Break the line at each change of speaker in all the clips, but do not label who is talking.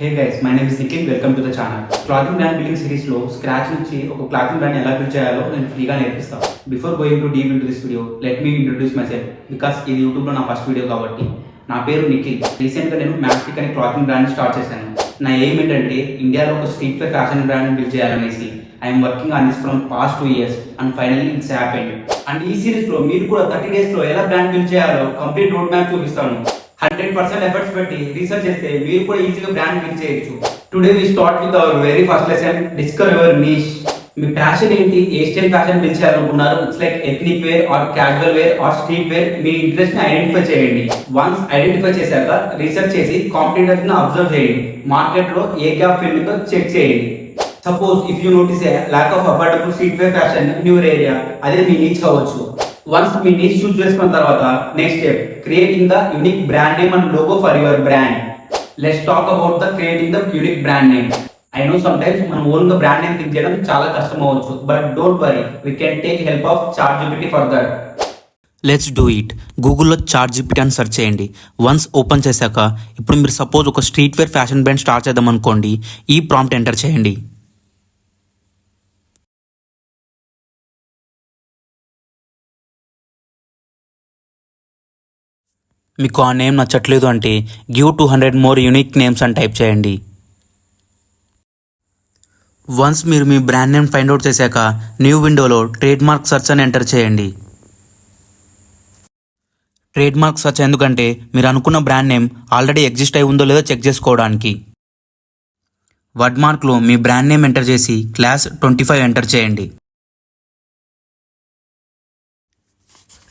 Hey guys my name Nikhil welcome to the channel clothing brand building సిరీస్లో scratch నుంచి ఒక clothing brand ఎలా build చేయాలో నేను ఫ్రీగా నేర్పిస్తాను before going to deep into this video let me introduce myself because ఇది యూట్యూబ్లో నా ఫస్ట్ వీడియో కాబట్టి. నా పేరు నిఖిల్ రీసెంట్గా నేను మ్యాస్టిక్ అనే క్లాతింగ్ బ్రాండ్ స్టార్ట్ చేశాను. నా ఎయిమ్ ఏంటంటే ఇండియాలో ఒక street wear fashion brand build చేయాలనేసి. I'm working on this from past two years and finally it's happened and ఈ సిరీస్లో మీరు కూడా థర్టీ డేస్లో ఎలా బ్రాండ్ బిల్డ్ చేయాలో కంప్లీట్ రోడ్ మ్యాప్ చూపిస్తాను. హండ్రెడ్ పర్సెంట్ ఎఫర్ట్స్ పెట్టి రీసెర్చ్ చేస్తే మీరు కూడా ఈజీగా బ్రాండ్ బిల్డ్ చేయొచ్చు. Today we start with our very first lesson discover your niche me passion ఏంటి? ఏ స్టైల్ ఫ్యాషన్ బిల్డ్ చేయాలనుకున్నారు it's like ethnic wear or casual wear or street wear మీ ఇంట్రెస్ట్ని ఐడెంటిఫై చేయండి. వన్స్ ఐడెంటిఫై చేశాక research చేసి కాంపిటేటర్స్ని observe చేయండి. మార్కెట్లో ఏ గ్యాప్ ఫీల్డ్ చెక్ చేయండి. Suppose if you notice lack of affordable streetwear fashion near area అదే మీ నీచ్ అవ్వచ్చు వన్స్ మీ నీచ్ చూస్ చేసుకున్న తర్వాత next step creating the unique brand name and logo for your brand let's talk about the creating the unique brand name I know sometimes మనం ఓన్గా brand name think చేయడం చాలా కష్టం అవ్వచ్చు but don't worry we can take help of chat GPT for that
let's do it గూగుల్లో chat GPT అని search చేయండి. Once open చేశాక ఇప్పుడు మీరు సపోజ్ ఒక street wear fashion brand start చేద్దాం అనుకోండి ఈ ప్రాంప్ట్ ఎంటర్ చేయండి. మీకు ఆ నేమ్ నచ్చట్లేదు అంటే give two hundred more unique names అని టైప్ చేయండి. వన్స్ మీరు మీ బ్రాండ్ నేమ్ ఫైండ్ అవుట్ చేశాక న్యూ విండోలో ట్రేడ్ మార్క్ సర్చ్ అని ఎంటర్ చేయండి. ట్రేడ్ మార్క్ సర్చ్ ఎందుకంటే మీరు అనుకున్న బ్రాండ్ నేమ్ ఆల్రెడీ ఎగ్జిస్ట్ అయి ఉందో లేదో చెక్ చేసుకోవడానికి. వర్డ్ మార్క్లో మీ బ్రాండ్ నేమ్ ఎంటర్ చేసి క్లాస్ ట్వంటీ ఫైవ్ ఎంటర్ చేయండి.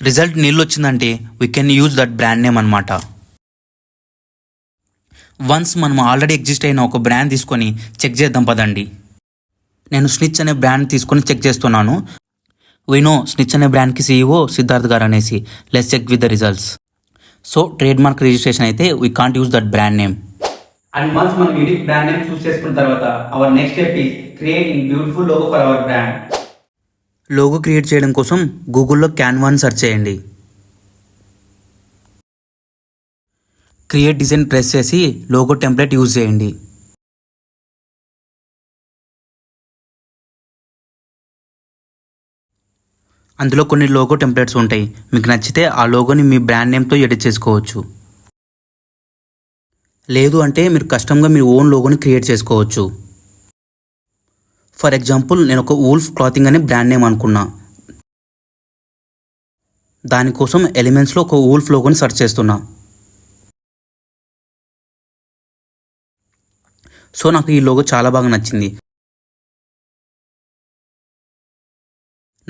రిజల్ట్ నీళ్ళు వచ్చిందంటే we can use that brand name అనమాట వన్స్ మనం ఆల్రెడీ ఎగ్జిస్ట్ అయిన ఒక బ్రాండ్ తీసుకొని చెక్ చేద్దాం పదండి. నేను స్నిచ్ అనే బ్రాండ్ తీసుకొని చెక్ చేస్తున్నాను. వినో స్నిచ్ అనే బ్రాండ్కి సీఈఓ సిద్ధార్థ్ గారు అనేసి. Let's check with the results so trademark registration అయితే we can't use that brand name
and once మనం యూనిక్ బ్రాండ్ నేమ్ చూస్ చేసుకున్న తర్వాత our next step is creating beautiful logo for our brand
logo create చేయడం కోసం గూగుల్లో క్యాన్వాన్ search చేయండి. Create design press చేసి లోగో టెంప్లెట్ యూజ్ చేయండి. అందులో కొన్ని లోగో టెంప్లెట్స్ ఉంటాయి. మీకు నచ్చితే ఆ లోగోని మీ బ్రాండ్ నేమ్తో ఎడిట్ చేసుకోవచ్చు. లేదు అంటే మీరు కస్టమ్గా మీ ఓన్ లోగోని క్రియేట్ చేసుకోవచ్చు. ఫర్ ఎగ్జాంపుల్ నేను ఒక వూల్ఫ్ క్లాతింగ్ అనే బ్రాండ్ నేమ్ అనుకున్నా. దానికోసం ఎలిమెంట్స్లో ఒక వూల్ఫ్ లోగోని సెర్చ్ చేస్తున్నా. సో నాకు ఈ లోగో చాలా బాగా నచ్చింది.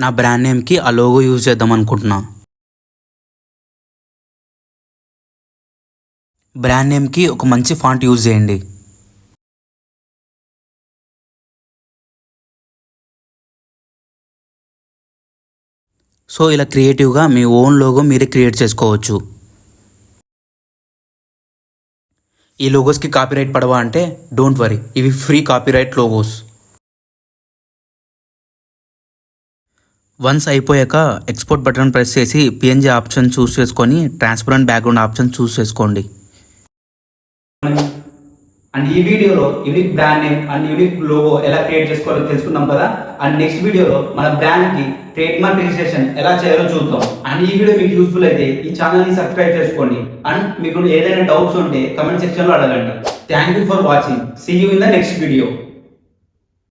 నా బ్రాండ్ నేమ్కి ఆ లోగో యూజ్ చేద్దాం అనుకుంటున్నా. బ్రాండ్ నేమ్కి ఒక మంచి ఫాంట్ యూజ్ చేయండి. సో ఇలా క్రియేటివ్గా మీ ఓన్ లోగో మీరే క్రియేట్ చేసుకోవచ్చు. ఈ లోగోస్కి కాపీరైట్ పడవా అంటే డోంట్ వరీ ఇవి ఫ్రీ కాపీరైట్ లోగోస్ వన్స్ అయిపోయాక ఎక్స్పోర్ట్ బటన్ ప్రెస్ చేసి పిఎన్జీ ఆప్షన్ చూస్ చేసుకొని ట్రాన్స్పరెంట్ బ్యాక్గ్రౌండ్ ఆప్షన్ చూస్ చేసుకోండి.
అండ్ ఈ వీడియోలో unique brand name and unique logo ఎలా క్రియేట్ చేసుకోవాలో తెలుసుకున్నాం కదా? అండ్ నెక్స్ట్ వీడియోలో మన బ్రాండ్కి ట్రేడ్ మార్క్ రిజిస్ట్రేషన్ ఎలా చేయాలో చూద్దాం. అండ్ ఈ వీడియో మీకు యూస్ఫుల్ అయితే ఈ ఛానల్ని సబ్స్క్రైబ్ చేసుకోండి. అండ్ మీకు ఏదైనా డౌట్స్ ఉంటే కమెంట్ సెక్షన్లో అడగండి. Thank you for watching see you in the next video